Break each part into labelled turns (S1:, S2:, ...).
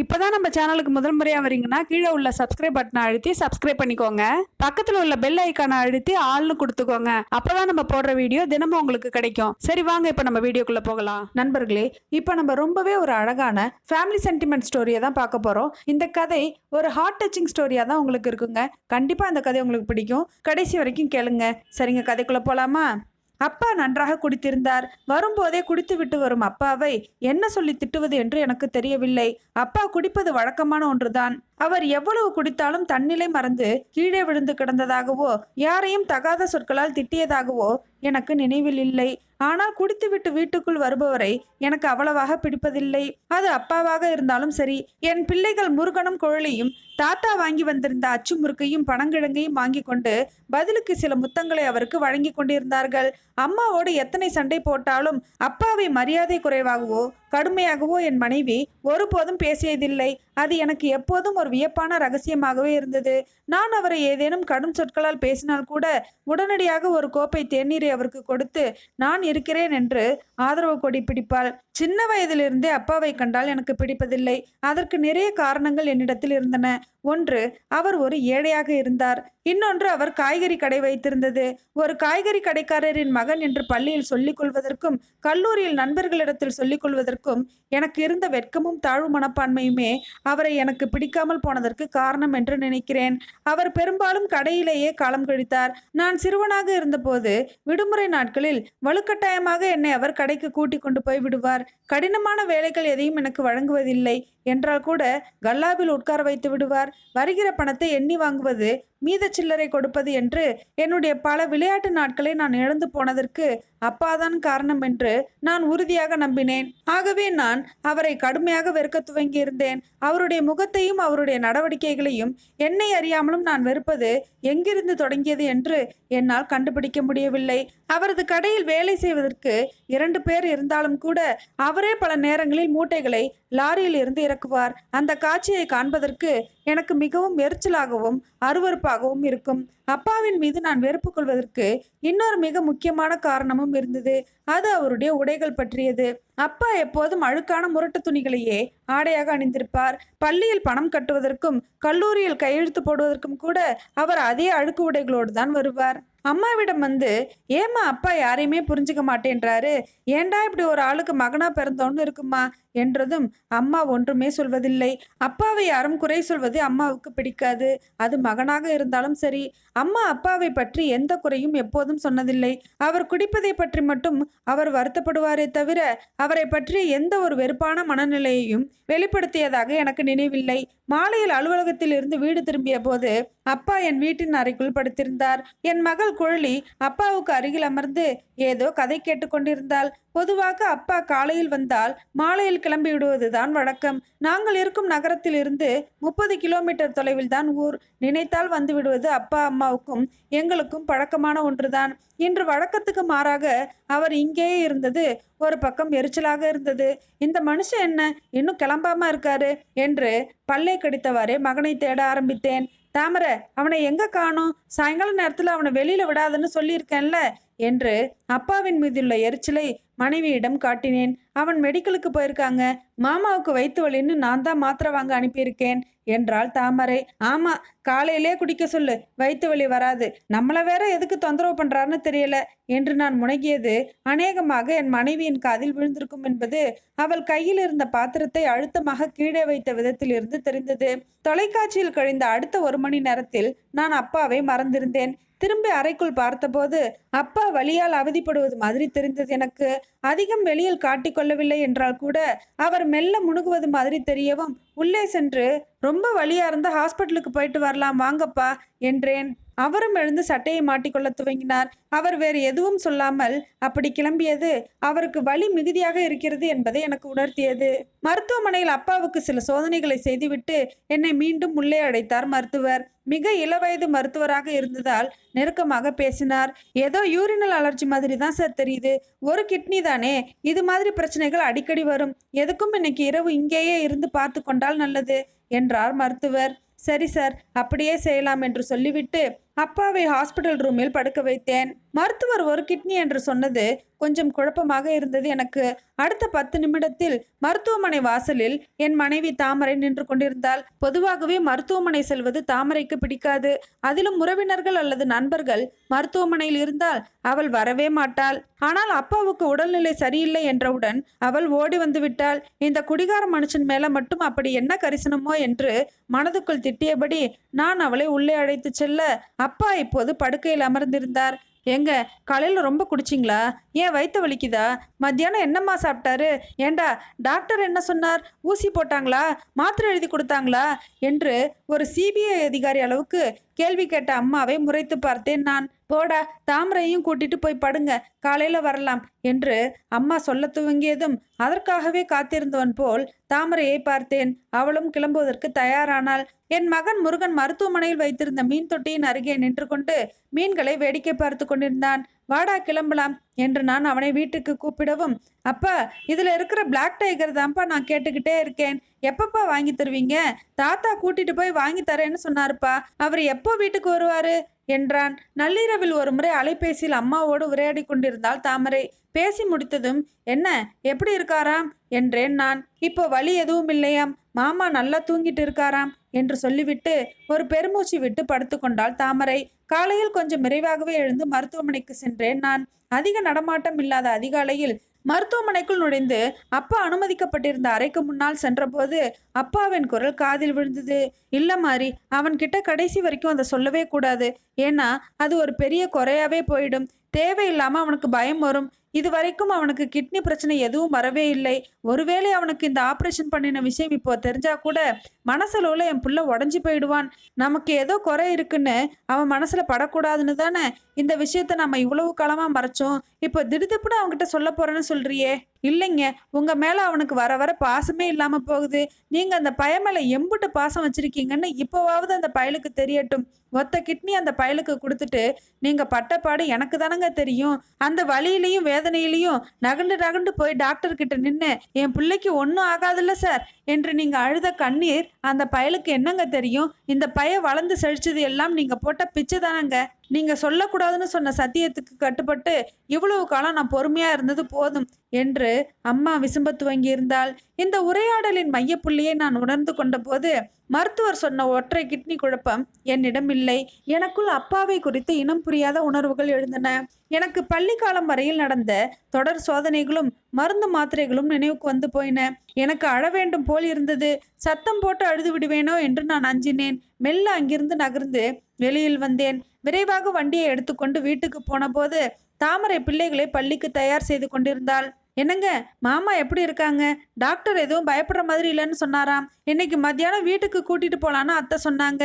S1: இப்போ தான் நம்ம சேனலுக்கு முதல் முறையாக வரீங்கன்னா கீழே உள்ள சப்ஸ்கிரைப் பட்டனை அழுத்தி சப்ஸ்கிரைப் பண்ணிக்கோங்க. பக்கத்தில் உள்ள பெல் ஐக்கானை அழுத்தி ஆள்னு கொடுத்துக்கோங்க. அப்பதான் நம்ம போடுற வீடியோ தினமும் உங்களுக்கு கிடைக்கும். சரி வாங்க இப்போ நம்ம வீடியோக்குள்ளே போகலாம். நண்பர்களே இப்போ நம்ம ரொம்பவே ஒரு அழகான ஃபேமிலி சென்டிமெண்ட் ஸ்டோரியை தான் பார்க்க போகிறோம் இந்த கதை ஒரு ஹார்ட் டச்சிங் ஸ்டோரியாக தான் உங்களுக்கு இருக்குங்க. கண்டிப்பாக அந்த கதை உங்களுக்கு பிடிக்கும். கடைசி வரைக்கும் கேளுங்க. சரிங்க கதைக்குள்ளே போகலாமா அப்பா நன்றாக குடித்திருந்தார். வரும்போதே குடித்துவிட்டு வரும் அப்பாவை என்ன சொல்லி திட்டுவது என்று எனக்கு தெரியவில்லை. அப்பா குடிப்பது வழக்கமான ஒன்றுதான். அவர் எவ்வளவு குடித்தாலும் தன்னிலை மறந்து கீழே விழுந்து கிடந்ததாகவோ யாரையும் தகாத சொற்களால் திட்டியதாகவோ எனக்கு நினைவில் இல்லை. ஆனால் குடித்துவிட்டு வீட்டுக்குள் வருபவரை எனக்கு அவ்வளவாக பிடிப்பதில்லை. அது அப்பாவாக இருந்தாலும் சரி என் பிள்ளைகள் முருகனும் குழலியும் தாத்தா வாங்கி வந்திருந்த அச்சு முறுக்கையும் பனங்கிழங்கையும் வாங்கி கொண்டு பதிலுக்கு சில முத்தங்களை அவருக்கு வழங்கி கொண்டிருந்தார்கள். அம்மாவோடு எத்தனை சண்டை போட்டாலும் அப்பாவை மரியாதை குறைவாகவோ கடுமையாகவோ என் மனைவி ஒருபோதும் பேசியதில்லை. அது எனக்கு எப்போதும் ஒரு வியப்பான ரகசியமாகவே இருந்தது. நான் அவரை ஏதேனும் கடும் சொற்களால் பேசினால் கூட உடனடியாக ஒரு கோப்பை தேநீரை அவருக்கு கொடுத்து நான் இருக்கிறேன் என்று ஆதரவு கொடி பிடிப்பாள். சின்ன வயதிலிருந்தே அப்பாவை கண்டால் எனக்கு பிடிப்பதில்லை. அதற்கு நிறைய காரணங்கள் என்னிடத்தில் இருந்தன. ஒன்று அவர் ஒரு ஏழையாக இருந்தார். இன்னொன்று அவர் காய்கறி கடை வைத்திருந்தது. ஒரு காய்கறி கடைக்காரரின் மகன் என்று பள்ளியில் சொல்லிக் கொள்வதற்கும் கல்லூரியில் நண்பர்களிடத்தில் சொல்லிக் கொள்வதற்கும் எனக்கு இருந்த வெட்கமும் தாழ்வு மனப்பான்மையுமே அவரை எனக்கு பிடிக்காமல் போனதற்கு காரணம் என்று நினைக்கிறேன். அவர் பெரும்பாலும் கடையிலேயே காலம் கழித்தார். நான் சிறுவனாக இருந்தபோது விடுமுறை நாட்களில் வலுக்கட்டாயமாக என்னை அவர் கடைக்கு கூட்டிக் கொண்டு போய் விடுவார். கடினமான வேலைகள் எதையும் எனக்கு வழங்குவதில்லை. என்றால் கூட கல்லாவில் உட்கார வைத்து விடுவார். வருகிற பணத்தை எண்ணி வாங்குவது மீத சில்லறை கொடுப்பது என்று என்னுடைய பல விளையாட்டு நாட்களை நான் இழந்து போனதற்கு அப்பாதான் காரணம் என்று நான் உறுதியாக நம்பினேன். ஆகவே நான் அவரை கடுமையாக வெறுக்க துவங்கியிருந்தேன். அவருடைய முகத்தையும் அவருடைய நடவடிக்கைகளையும் என்னை அறியாமலும் நான் வெறுப்பது எங்கிருந்து தொடங்கியது என்று என்னால் கண்டுபிடிக்க முடியவில்லை. அவரது கடையில் வேலை செய்வதற்கு இரண்டு பேர் இருந்தாலும் கூட அவரே பல நேரங்களில் மூட்டைகளை லாரியில் இருந்து இறக்குவார். அந்த காட்சியை காண்பதற்கு எனக்கு மிகவும் எரிச்சலாகவும் சிறப்பாகவும் இருக்கும். அப்பாவின் மீது நான் வெறுப்பு கொள்வதற்கு இன்னொரு மிக முக்கியமான காரணமும் இருந்தது. அது அவருடைய உடைகள் பற்றியது. அப்பா எப்போதும் அழுக்கான முரட்டு துணிகளையே ஆடையாக அணிந்திருப்பார். பள்ளியில் பணம் கட்டுவதற்கும் கல்லூரியில் கையெழுத்து போடுவதற்கும் கூட அவர் அதே அழுக்கு உடைகளோடு தான் வருவார். அம்மாவிடம் வந்து ஏம்மா அப்பா யாரையுமே புரிஞ்சுக்க மாட்டேன்றாரு. ஏன்டா இப்படி ஒரு ஆளுக்கு மகனா பிறந்தோன்னு இருக்குமா? என்றதும் அம்மா ஒன்றுமே சொல்வதில்லை. அப்பாவை யாரும் குறை சொல்வது அம்மாவுக்கு பிடிக்காது. அது மகனாக இருந்தாலும் சரி அம்மா அப்பாவை பற்றி எந்த குறையும் எப்போதும் சொன்னதில்லை. அவர் குடிப்பதை பற்றி மட்டும் அவர் வருத்தப்படுவாரே தவிர அவரை பற்றி எந்த ஒரு வெறுப்பான மனநிலையையும் வெளிப்படுத்தியதாக எனக்கு நினைவில்லை. மாலையில் அலுவலகத்தில் இருந்து வீடு திரும்பிய போது அப்பா என் வீட்டின் அறைக்குள் படுத்திருந்தார். என் மகள் குழலி அப்பாவுக்கு அருகில் அமர்ந்து ஏதோ கதை கேட்டுக்கொண்டிருந்தாள் பொதுவாக அப்பா காலையில் வந்தால் மாலையில் கிளம்பி விடுவதுதான் வழக்கம். நாங்கள் இருக்கும் நகரத்தில் இருந்து முப்பது கிலோமீட்டர் தொலைவில் தான் ஊர். நினைத்தால் வந்து விடுவது அப்பா அம்மாவுக்கும் எங்களுக்கும் பழக்கமான ஒன்றுதான். இன்று வழக்கத்துக்கு மாறாக அவர் இங்கேயே இருந்தது. ஒரு பக்கம் எரிச்சலாக இருந்தது. இந்த மனுஷன் என்ன? இன்னும் கிளம்பாம இருக்காரு என்று பல்லை கடித்தவாறே மகனை தேட ஆரம்பித்தேன். தாமரை அவனை எங்க காணும்? சாயங்கால நேரத்துல அவனை வெளியில விடாதன்னு சொல்லியிருக்கேன்ல. என்று அப்பாவின் மீதுள்ள எரிச்சலை மனைவியிடம் காட்டினேன். அவன் மெடிக்கலுக்கு போயிருக்காங்க. மாமாவுக்கு வயிற்று வலின்னு நான் தான் மாத்திரை வாங்க அனுப்பியிருக்கேன் என்றாள் தாமரை. ஆமா காலையிலே குடிக்க சொல்லு. வயிற்று வலி வராது. நம்மளை வேற எதுக்கு தொந்தரவு பண்றாருன்னு தெரியல என்று நான் முனகியது. அநேகமாக என் மனைவியின் காதில் விழுந்திருக்கும் என்பது அவள் கையில் இருந்த பாத்திரத்தை அழுத்தமாக கீழே வைத்த விதத்தில் இருந்து தெரிந்தது. தொலைக்காட்சியில் கழிந்த அடுத்த ஒரு மணி நேரத்தில் நான் அப்பாவை மறந்திருந்தேன். திரும்பி அறைக்குள் பார்த்தபோது அப்பா வலியால் அவதிப்படுவது மாதிரி தெரிந்தது எனக்கு. அதிகம் வெளியில் காட்டிக்கொள்ளவில்லை என்றால் கூட அவர் மெல்ல முணுகுவது மாதிரி தெரியவும் உள்ளே சென்று ரொம்ப வழியா இருந்து ஹாஸ்பிட்டலுக்கு போயிட்டு வரலாம் வாங்கப்பா என்றேன். அவரும் எழுந்து சட்டையை மாட்டிக்கொள்ள துவங்கினார். அவர் வேறு எதுவும் சொல்லாமல் அப்படி கிளம்பியது அவருக்கு வலி மிகுதியாக இருக்கிறது என்பதை எனக்கு உணர்த்தியது. மருத்துவமனையில் அப்பாவுக்கு சில சோதனைகளை செய்துவிட்டு என்னை மீண்டும் உள்ளே அடைத்தார் மருத்துவர். மிக இளவயது மருத்துவராக இருந்ததால் நெருக்கமாக பேசினார். ஏதோ யூரினல் அலர்ஜி மாதிரி தான் சார் தெரியுது. ஒரு கிட்னி தானே. இது மாதிரி பிரச்சனைகள் அடிக்கடி வரும். எதுக்கும் இன்னைக்கு இரவு இங்கேயே இருந்து பார்த்து கொண்டால் நல்லது என்றார் மருத்துவர். சரி சார் அப்படியே செய்யலாம் என்று சொல்லிவிட்டு அப்பாவை ஹாஸ்பிட்டல் ரூமில் படுக்க வைத்தேன். மருத்துவர் ஒரு கிட்னி என்று சொன்னது கொஞ்சம் குழப்பமாக இருந்தது. எனக்கு அடுத்த பத்து நிமிடத்தில் மருத்துவமனை வாசலில் என் மனைவி தாமரை நின்று கொண்டிருந்தாள். பொதுவாகவே மருத்துவமனை செல்வது தாமரைக்கு பிடிக்காது. அதிலும் உறவினர்கள் அல்லது நண்பர்கள் மருத்துவமனையில் இருந்தால் அவள் வரவே மாட்டாள். ஆனால் அப்பாவுக்கு உடல்நிலை சரியில்லை என்றவுடன் அவள் ஓடி வந்து விட்டாள். இந்த குடிகார மனுஷன் மேல மட்டும் அப்படி என்ன கரிசனமோ என்று மனதுக்குள் திட்டியபடி நான் அவளை உள்ளே அழைத்துச் செல்ல அப்பா இப்போது படுக்கையில் அமர்ந்திருந்தார். ஏங்க காலையில் ரொம்ப குடிச்சிங்களா? ஏன் வயிற்று வலிக்குதா? மத்தியானம் என்னம்மா சாப்பிட்டாரு? ஏண்டா டாக்டர் என்ன சொன்னார்? ஊசி போட்டாங்களா? மாத்திரை எழுதி கொடுத்தாங்களா? என்று ஒரு சிபிஐ அதிகாரி அளவுக்கு கேள்வி கேட்ட அம்மாவை முறைத்து பார்த்தேன் நான். போடா தாமரையும் கூட்டிட்டு போய் படுங்க காலையில வரலாம் என்று அம்மா சொல்ல துவங்கியதும் அதற்காகவே காத்திருந்தவன் போல் தாமரையை பார்த்தேன். அவளும் கிளம்புவதற்கு தயாரானாள். என் மகன் முருகன் மருத்துவமனையில் வைத்திருந்த மீன் தொட்டியின் அருகே நின்று கொண்டு மீன்களை வேடிக்கை பார்த்து கொண்டிருந்தான். வாடா கிளம்பலாம் என்று நான் அவனை வீட்டுக்கு கூப்பிடவும் அப்பா இதுல இருக்கிற பிளாக் டைகர் தான்ப்பா நான் கேட்டுக்கிட்டே இருக்கேன். எப்பப்பா வாங்கி தருவீங்க? தாத்தா கூட்டிட்டு போய் வாங்கி தரேன்னு சொன்னாருப்பா. அவர் எப்போ வீட்டுக்கு வருவாரு? என்றான். நள்ளிரவில் ஒருமுறை அலைபேசியில் அம்மாவோடு உரையாடி கொண்டிருந்தாள் தாமரை பேசி முடித்ததும் என்ன எப்படி இருக்காராம்? என்றேன் நான். இப்போ வலி எதுவும் இல்லையாம். மாமா நல்லா தூங்கிட்டு இருக்காராம் என்று சொல்லிவிட்டு ஒரு பெருமூச்சு விட்டு படுத்துக்கொண்டாள் தாமரை. காலையில் கொஞ்சம் விரைவாகவே எழுந்து மருத்துவமனைக்கு சென்றேன் நான். அதிக நடமாட்டம் இல்லாத அதிகாலையில் மருத்துவமனைக்குள் நுழைந்து அப்பா அனுமதிக்கப்பட்டிருந்த அறைக்கு முன்னால் சென்றபோது அப்பாவின் குரல் காதில் விழுந்தது. இல்லை மாதிரி அவன் கிட்ட கடைசி வரைக்கும் அதை சொல்லவே கூடாது. ஏன்னா அது ஒரு பெரிய குறையாவே போயிடும். தேவையில்லாமல் அவனுக்கு பயம் வரும். இது வரைக்கும் அவனுக்கு கிட்னி பிரச்சனை எதுவும் வரவே இல்லை. ஒருவேளை அவனுக்கு இந்த ஆப்ரேஷன் பண்ணின விஷயம் இப்போ தெரிஞ்சா கூட மனசளவில் என் புள்ள உடஞ்சி போயிடுவான். நமக்கு ஏதோ குறை இருக்குன்னு அவன் மனசில் படக்கூடாதுன்னு தானே இந்த விஷயத்த நம்ம இவ்வளவு காலமாக மறைச்சோம். இப்போ திடுதிப்புன்னு அவங்ககிட்ட சொல்ல போகிறேன்னு சொல்கிறியே இல்லைங்க உங்க மேல அவனுக்கு வர வர பாசமே இல்லாம போகுது. நீங்க அந்த பய மேலே எம்புட்டு பாசம் வச்சிருக்கீங்கன்னு இப்போவாவது அந்த பயலுக்கு தெரியட்டும். ஒத்த கிட்னி அந்த பயலுக்கு கொடுத்துட்டு நீங்க பட்டப்பாடு எனக்கு தானங்க தெரியும். அந்த வழியிலையும் வேதனையிலையும் நகண்டு நகண்டு போய் டாக்டர் கிட்ட நின்று என் பிள்ளைக்கு ஒன்றும் ஆகாதுல்ல சார் என்று நீங்க அழுத கண்ணீர் அந்த பயலுக்கு என்னங்க தெரியும்? இந்த பய வளர்ந்து செழிச்சது எல்லாம் நீங்க போட்ட பிச்சை தானங்க? நீங்க சொல்லக்கூடாதுன்னு சொன்ன சத்தியத்துக்கு கட்டுப்பட்டு இவ்வளவு காலம் நான் பொறுமையா இருந்தது போதும் என்று அம்மா விசும்ப துவங்கியிருந்தால் இந்த உரையாடலின் மையப்புள்ளியை நான் உணர்ந்து கொண்டபோது மருத்துவர் சொன்ன ஒற்றை கிட்னி குழப்பம் என்னிடம் இல்லை. எனக்குள் அப்பாவை குறித்து இனம் புரியாத உணர்வுகள் எழுந்தன. எனக்கு பள்ளி காலம் வரையில் நடந்த தொடர் சோதனைகளும் மருந்து மாத்திரைகளும் நினைவுக்கு வந்து போயின. எனக்கு அழ வேண்டும் போல் இருந்தது. சத்தம் போட்டு அழுது விடுவேனோ என்று நான் அஞ்சினேன். மெல்ல அங்கிருந்து நகர்ந்து வெளியில் வந்தேன். விரைவாக வண்டியை எடுத்துக்கொண்டு வீட்டுக்கு போனபோது தாமரை பிள்ளைகளை பள்ளிக்கு தயார் செய்து கொண்டிருந்தாள். என்னங்க மாமா எப்படி இருக்காங்க? டாக்டர் எதுவும் பயப்படுற மாதிரி இல்லைன்னு சொன்னாராம். இன்னைக்கு மத்தியானம் வீட்டுக்கு கூட்டிட்டு போலான்னு அத்தை சொன்னாங்க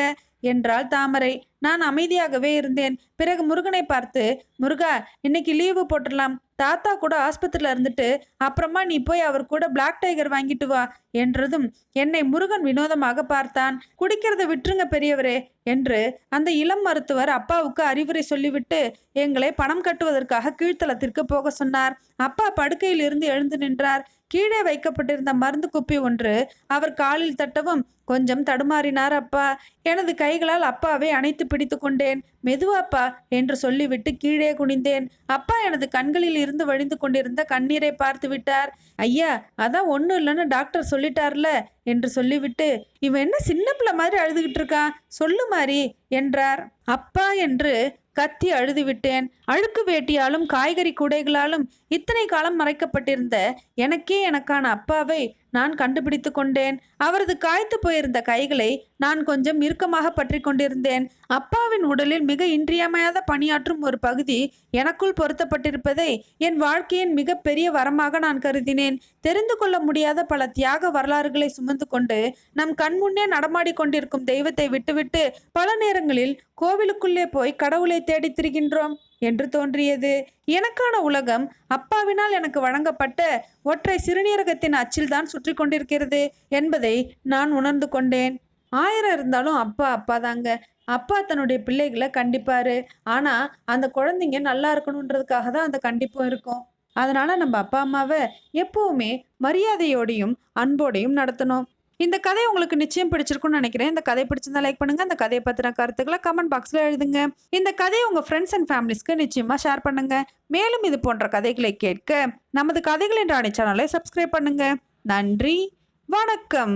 S1: என்றாள் தாமரை. நான் அமைதியாகவே இருந்தேன். பிறகு முருகனை பார்த்து முருகா இன்னைக்கு லீவு போட்டுடலாம். தாத்தா கூட ஆஸ்பத்திரியில் இருந்துட்டு அப்புறமா நீ போய் அவர் கூட பிளாக் டைகர் வாங்கிட்டு வா என்றதும் என்னை முருகன் வினோதமாக பார்த்தான். குடிக்கிறத விட்டுருங்க பெரியவரே என்று அந்த இளம் மருத்துவர் அப்பாவுக்கு அறிவுரை சொல்லிவிட்டு எங்களை பணம் கட்டுவதற்காக கீழ்த்தளத்திற்கு போக சொன்னார். அப்பா படுக்கையில் இருந்து எழுந்து நின்றார். கீழே வைக்கப்பட்டிருந்த மருந்து குப்பி ஒன்று அவர் காலில் தட்டவும் கொஞ்சம் தடுமாறினார் அப்பா. எனது கைகளால் அப்பாவை அணைத்து பிடித்து கொண்டேன் மெதுவாப்பா என்று சொல்லிவிட்டு கீழே குனிந்தேன். அப்பா எனது கண்களில் இருந்து வழிந்து கொண்டிருந்த கண்ணீரை பார்த்து விட்டார். ஐயா அதான் ஒன்றும் இல்லைன்னு டாக்டர் சொல்லிட்டார்ல என்று சொல்லிவிட்டு இவன் என்ன சின்ன பிள்ளை மாதிரி அழுதுகிட்டு இருக்கான்? சொல்லு மாதிரி என்றார். அப்பா என்று கத்தி அழுது விட்டேன் அழுக்கு வேட்டியாலும் காய்கறி கூடைகளாலும் இத்தனை காலம் மறைக்கப்பட்டிருந்த எனக்கே எனக்கான அப்பாவை நான் கண்டுபிடித்து கொண்டேன். அவரது காய்த்து போயிருந்த கைகளை நான் கொஞ்சம் இறுக்கமாக பற்றி கொண்டிருந்தேன். அப்பா அப்பாவின் உடலில் மிக இன்றியமையாத பணியாற்றும் ஒரு பகுதி எனக்குள் பொருத்தப்பட்டிருப்பதை என் வாழ்க்கையின் மிக பெரிய வரமாக நான் கருதினேன். தெரிந்து கொள்ள முடியாத பல தியாக வரலாறுகளை சுமந்து கொண்டு நம் கண்முன்னே நடமாடிக்கொண்டிருக்கும் தெய்வத்தை விட்டுவிட்டு பல நேரங்களில் கோவிலுக்குள்ளே போய் கடவுளை தேடித் திரிகின்றோம் என்று தோன்றியது. எனக்கான உலகம் அப்பாவினால் எனக்கு வழங்கப்பட்ட ஒற்றை சிறுநீரகத்தின் அச்சில்தான் சுற்றி கொண்டிருக்கிறது என்பதை நான் உணர்ந்து கொண்டேன். ஆயிரம் இருந்தாலும் அப்பா அப்பா தாங்க அப்பா தன்னுடைய பிள்ளைகளை கண்டிப்பாரு. ஆனால் அந்த குழந்தைங்க நல்லா இருக்கணுன்றதுக்காக தான் அந்த கண்டிப்பும் இருக்கும். அதனால நம்ம அப்பா அம்மாவை எப்பவுமே மரியாதையோடையும் அன்போடையும் நடத்தணும். இந்த கதை உங்களுக்கு நிச்சயம் பிடிச்சிருக்கும்னு நினைக்கிறேன். இந்த கதை பிடிச்சிருந்தா லைக் பண்ணுங்க. இந்த கதையை பற்றின கருத்துக்களை கமெண்ட் பாக்ஸில் எழுதுங்க. இந்த கதையை உங்கள் ஃப்ரெண்ட்ஸ் அண்ட் ஃபேமிலிஸ்க்கு நிச்சயமாக ஷேர் பண்ணுங்க. மேலும் இது போன்ற கதைகளை கேட்க நமது கதைகளின் ராணி சேனலை சப்ஸ்கிரைப் பண்ணுங்க. நன்றி. வணக்கம்.